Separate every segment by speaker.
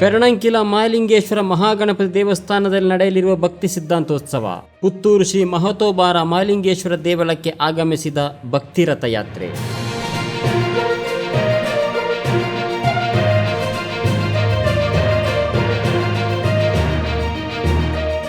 Speaker 1: ಪೆರಣಂಕಿಲ ಮಾಲಿಂಗೇಶ್ವರ ಮಹಾಗಣಪತಿ ದೇವಸ್ಥಾನದಲ್ಲಿ ನಡೆಯಲಿರುವ ಭಕ್ತಿ ಸಿದ್ಧಾಂತೋತ್ಸವ. ಪುತ್ತೂರು ಶ್ರೀ ಮಹತೋಬಾರ ಮಾಲಿಂಗೇಶ್ವರ ದೇವಳಕ್ಕೆ ಆಗಮಿಸಿದ ಭಕ್ತಿ ರಥಯಾತ್ರೆ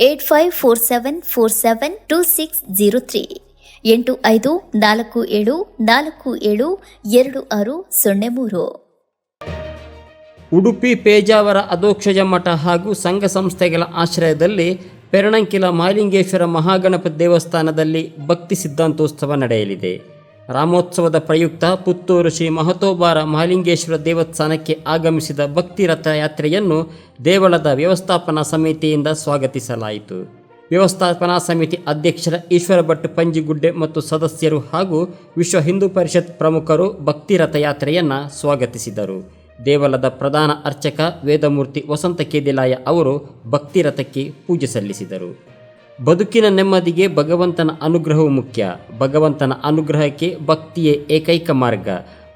Speaker 2: Eight five four seven four seven two six zero three. ಎಂಟು ಐದು ನಾಲ್ಕು ಏಳು ನಾಲ್ಕು ಏಳು ಎರಡು ಆರು ಸೊನ್ನೆ ಮೂರು.
Speaker 1: ಉಡುಪಿ ಪೇಜಾವರ ಅಧೋಕ್ಷಜ ಮಠ ಹಾಗೂ ಸಂಘ ಸಂಸ್ಥೆಗಳ ಆಶ್ರಯದಲ್ಲಿ ಪೆರಣಂಕಿಲ ಮಾಲಿಂಗೇಶ್ವರ ಮಹಾಗಣಪತಿ ದೇವಸ್ಥಾನದಲ್ಲಿ ಭಕ್ತಿ ಸಿದ್ಧಾಂತೋತ್ಸವ ನಡೆಯಲಿದೆ. ರಾಮೋತ್ಸವದ ಪ್ರಯುಕ್ತ ಪುತ್ತೂರು ಶ್ರೀ ಮಹತೋಬಾರ ಮಹಾಲಿಂಗೇಶ್ವರ ದೇವಸ್ಥಾನಕ್ಕೆ ಆಗಮಿಸಿದ ಭಕ್ತಿ ರಥಯಾತ್ರೆಯನ್ನು ದೇವಳದ ವ್ಯವಸ್ಥಾಪನಾ ಸಮಿತಿಯಿಂದ ಸ್ವಾಗತಿಸಲಾಯಿತು. ವ್ಯವಸ್ಥಾಪನಾ ಸಮಿತಿ ಅಧ್ಯಕ್ಷರ ಈಶ್ವರ ಭಟ್ ಪಂಜಿಗುಡ್ಡೆ ಮತ್ತು ಸದಸ್ಯರು ಹಾಗೂ ವಿಶ್ವ ಹಿಂದೂ ಪರಿಷತ್ ಪ್ರಮುಖರು ಭಕ್ತಿ ರಥಯಾತ್ರೆಯನ್ನು ಸ್ವಾಗತಿಸಿದರು. ದೇವಲದ ಪ್ರಧಾನ ಅರ್ಚಕ ವೇದಮೂರ್ತಿ ವಸಂತ ಕೇದಿಲಾಯ ಅವರು ಭಕ್ತಿ ರಥಕ್ಕೆ ಪೂಜೆ ಸಲ್ಲಿಸಿದರು. ಬದುಕಿನ ನೆಮ್ಮದಿಗೆ ಭಗವಂತನ ಅನುಗ್ರಹವು ಮುಖ್ಯ. ಭಗವಂತನ ಅನುಗ್ರಹಕ್ಕೆ ಭಕ್ತಿಯೇ ಏಕೈಕ ಮಾರ್ಗ.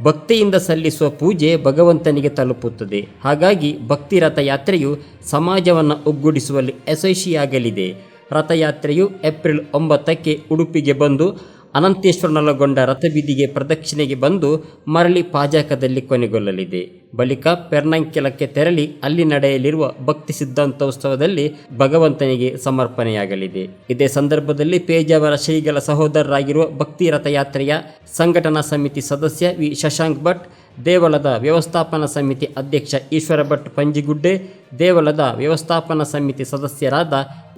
Speaker 1: ಭಕ್ತಿಯಿಂದ ಸಲ್ಲಿಸುವ ಪೂಜೆ ಭಗವಂತನಿಗೆ ತಲುಪುತ್ತದೆ. ಹಾಗಾಗಿ ಭಕ್ತಿ ರಥಯಾತ್ರೆಯು ಸಮಾಜವನ್ನು ಒಗ್ಗೂಡಿಸುವಲ್ಲಿ ಯಶಸ್ವಿಯಾಗಲಿದೆ. ರಥಯಾತ್ರೆಯು ಏಪ್ರಿಲ್ ಒಂಬತ್ತಕ್ಕೆ ಉಡುಪಿಗೆ ಬಂದು ಅನಂತೇಶ್ವರನೊಳಗೊಂಡ ರಥಬೀದಿಗೆ ಪ್ರದಕ್ಷಿಣೆಗೆ ಬಂದು ಮರಳಿ ಪಾಜಕದಲ್ಲಿ ಕೊನೆಗೊಳ್ಳಲಿದೆ. ಬಳಿಕ ಪೆರ್ನಂಕೆಲಕ್ಕೆ ತೆರಳಿ ಅಲ್ಲಿ ನಡೆಯಲಿರುವ ಭಕ್ತಿ ಸಿದ್ಧಾಂತೋತ್ಸವದಲ್ಲಿ ಭಗವಂತನಿಗೆ ಸಮರ್ಪಣೆಯಾಗಲಿದೆ. ಇದೇ ಸಂದರ್ಭದಲ್ಲಿ ಪೇಜಾವರ ಶ್ರೀಗಳ ಸಹೋದರರಾಗಿರುವ ಭಕ್ತಿ ರಥಯಾತ್ರೆಯ ಸಂಘಟನಾ ಸಮಿತಿ ಸದಸ್ಯ ವಿ. ಶಶಾಂಕ್ ಭಟ್ ದೇವಳದ ವ್ಯವಸ್ಥಾಪನಾ ಸಮಿತಿ ಅಧ್ಯಕ್ಷ ಈಶ್ವರ ಭಟ್ ಪಂಜಿಗುಡ್ಡೆ ದೇವಳದ ವ್ಯವಸ್ಥಾಪನಾ ಸಮಿತಿ ಸದಸ್ಯರಾದ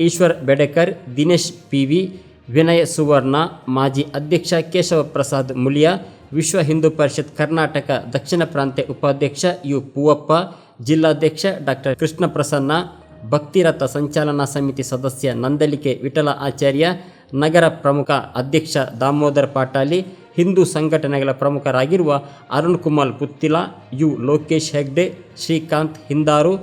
Speaker 1: ಈಶ್ವರ್ ಬೆಡೆಕರ್, ದಿನೇಶ್ ಪಿ. ವಿ. ವಿನಯ್ ಸುವರ್ಣ, ಮಾಜಿ ಅಧ್ಯಕ್ಷ ಕೇಶವ ಪ್ರಸಾದ್ ಮುಲಿಯಾ, ವಿಶ್ವ ಹಿಂದೂ ಪರಿಷತ್ ಕರ್ನಾಟಕ ದಕ್ಷಿಣ ಪ್ರಾಂತ್ಯ ಉಪಾಧ್ಯಕ್ಷ ಯು ಪೂವಪ್ಪ, ಜಿಲ್ಲಾಧ್ಯಕ್ಷ ಡಾಕ್ಟರ್ ಕೃಷ್ಣ ಪ್ರಸನ್ನ ಭಕ್ತಿರಥ ಸಂಚಾಲನಾ ಸಮಿತಿ ಸದಸ್ಯ ನಂದಲಿಕೆ ವಿಠಲ ಆಚಾರ್ಯ, ನಗರ ಪ್ರಮುಖ ಅಧ್ಯಕ್ಷ ದಾಮೋದರ್ ಪಾಟಾಲಿ, ಹಿಂದೂ ಸಂಘಟನೆಗಳ ಪ್ರಮುಖರಾಗಿರುವ Arun Kumar Puttila, U Lokesh Hegde, Srikanth Hindaru,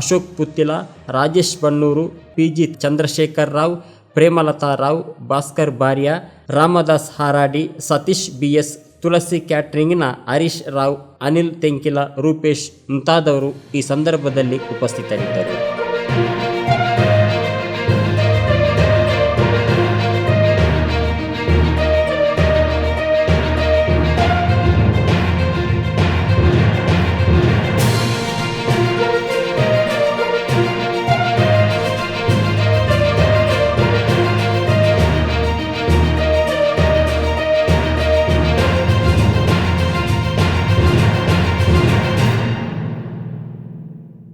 Speaker 1: Ashok Puttila, Rajesh Bannur P G Chandrashekar Rao Premalatha Rao, Bhaskar Bharya, Ramdas Haradi, Satish B S Tulasi ಕ್ಯಾಟ್ರಿಂಗ್ನ Harish Rao, Anil Tenkila, Rupesh ಮುಂತಾದವರು ಈ ಸಂದರ್ಭದಲ್ಲಿ ಉಪಸ್ಥಿತರಿದ್ದರು.